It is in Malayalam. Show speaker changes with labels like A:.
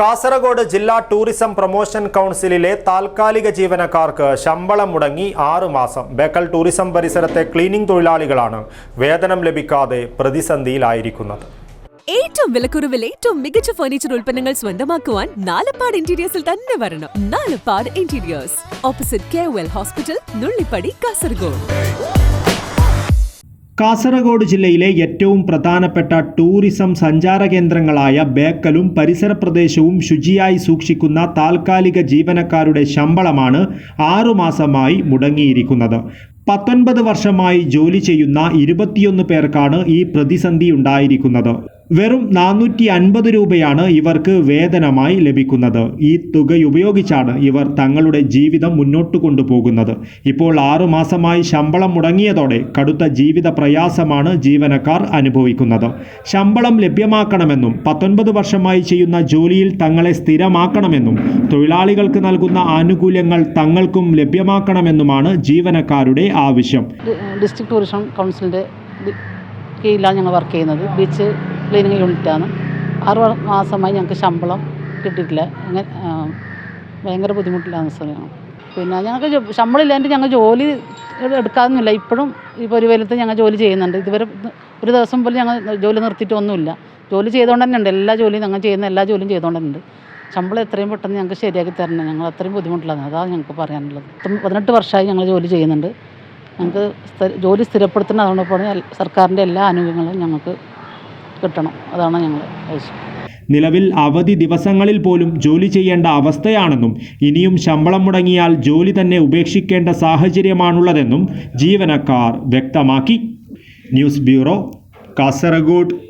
A: കാസർഗോഡ് ജില്ലാ ടൂറിസം പ്രൊമോഷൻ കൗൺസിലിലെ താൽക്കാലിക ജീവനക്കാർക്ക് ശമ്പളം മുടങ്ങി ആറുമാസം ബേക്കൽ ടൂറിസം പരിസരത്തെ ക്ലീനിംഗ് തൊഴിലാളികളാണ് വേതനം ലഭിക്കാതെ പ്രതിസന്ധിയിലായിരിക്കുന്നത്.
B: ഏറ്റവും വിലക്കുറവിൽ ഏറ്റവും മികച്ച ഫർണിച്ചർ ഉൽപ്പന്നങ്ങൾ സ്വന്തമാക്കുവാൻ നാലപ്പാട് ഇന്റീരിയേഴ്സിൽ തന്നെ വരണം. Nalappad interiors opposite K hospital Nullippady Kasaragod
C: Kasaragod ജില്ലയിലെ ഏറ്റവും പ്രധാനപ്പെട്ട ടൂറിസം സഞ്ചാര കേന്ദ്രങ്ങളായ ബേക്കലും പരിസര പ്രദേശവും ശുചിയായി സൂക്ഷിക്കുന്ന താൽക്കാലിക ജീവനക്കാരുടെ ശമ്പളമാണ് ആറുമാസമായി മുടങ്ങിയിരിക്കുന്നത്. പത്തൊൻപത് വർഷമായി ജോലി ചെയ്യുന്ന ഇരുപത്തിയൊന്ന് പേർക്കാണ് ഈ പ്രതിസന്ധി ഉണ്ടായിരിക്കുന്നത്. വെറും നാനൂറ്റി അൻപത് രൂപയാണ് ഇവർക്ക് വേതനമായി ലഭിക്കുന്നത്. ഈ തുക ഉപയോഗിച്ചാണ് ഇവർ തങ്ങളുടെ ജീവിതം മുന്നോട്ട് കൊണ്ടുപോകുന്നത്. ഇപ്പോൾ ആറുമാസമായി ശമ്പളം മുടങ്ങിയതോടെ കടുത്ത ജീവിത പ്രയാസമാണ് ജീവനക്കാർ അനുഭവിക്കുന്നത്. ശമ്പളം ലഭ്യമാക്കണമെന്നും പത്തൊൻപത് വർഷമായി ചെയ്യുന്ന ജോലിയിൽ തങ്ങളെ സ്ഥിരമാക്കണമെന്നും തൊഴിലാളികൾക്ക് നൽകുന്ന ആനുകൂല്യങ്ങൾ തങ്ങൾക്കും ലഭ്യമാക്കണമെന്നുമാണ് ജീവനക്കാരുടെ ആവശ്യം.
D: ഡിസ്ട്രിക്ട് ടൂറിസം കൗൺസിലിന്റെ കീഴിലാണ് ഞങ്ങൾ വർക്ക് ചെയ്യുന്നത്. ബീച്ച് ക്ലീനിങ് യൂണിറ്റാണ് ആറ് മാസമായി ഞങ്ങൾക്ക് ശമ്പളം കിട്ടിയിട്ടില്ല. അങ്ങനെ ഭയങ്കര ബുദ്ധിമുട്ടിലാണ് സ്ഥലമാണ് പിന്നെ ഞങ്ങൾക്ക് ശമ്പളം ഇല്ലാണ്ട് ഞങ്ങൾ ജോലി എട് എടുക്കാമെന്നില്ല ഇപ്പോഴും ഈ പൊരുവേലത്ത് ഞങ്ങൾ ജോലി ചെയ്യുന്നുണ്ട്. ഇതുവരെ ഒരു ദിവസം പോലും ഞങ്ങൾ ജോലി നിർത്തിയിട്ടൊന്നുമില്ല. ജോലി ചെയ്തുകൊണ്ട് തന്നെ ഉണ്ട് എല്ലാ ജോലിയും ഞങ്ങൾ ചെയ്യുന്ന എല്ലാ ജോലിയും ചെയ്തുകൊണ്ട് തന്നെ ഉണ്ട് ശമ്പളം എത്രയും പെട്ടെന്ന് ഞങ്ങൾക്ക് ശരിയാക്കി തരണം. ഞങ്ങൾ അത്രയും ബുദ്ധിമുട്ടിലാണ്. അതാണ് ഞങ്ങൾക്ക് പറയാനുള്ളത്. പതിനെട്ട് വർഷമായി ഞങ്ങൾ ജോലി ചെയ്യുന്നുണ്ട്. ഞങ്ങൾക്ക് ജോലി സ്ഥിരപ്പെടുത്തണം അതുകൊണ്ട് സർക്കാരിന്റെ എല്ലാ ആനുകൂല്യങ്ങളും ഞങ്ങൾക്ക് കിട്ടണം. അതാണ് ഞങ്ങൾ ആവശ്യം.
C: നിലവിൽ അവധി ദിവസങ്ങളിൽ പോലും ജോലി ചെയ്യേണ്ട അവസ്ഥയാണെന്നും ഇനിയും ശമ്പളം മുടങ്ങിയാൽ ജോലി തന്നെ ഉപേക്ഷിക്കേണ്ട സാഹചര്യമാണുള്ളതെന്നും ജീവനക്കാർ വ്യക്തമാക്കി. News bureau Kasaragod.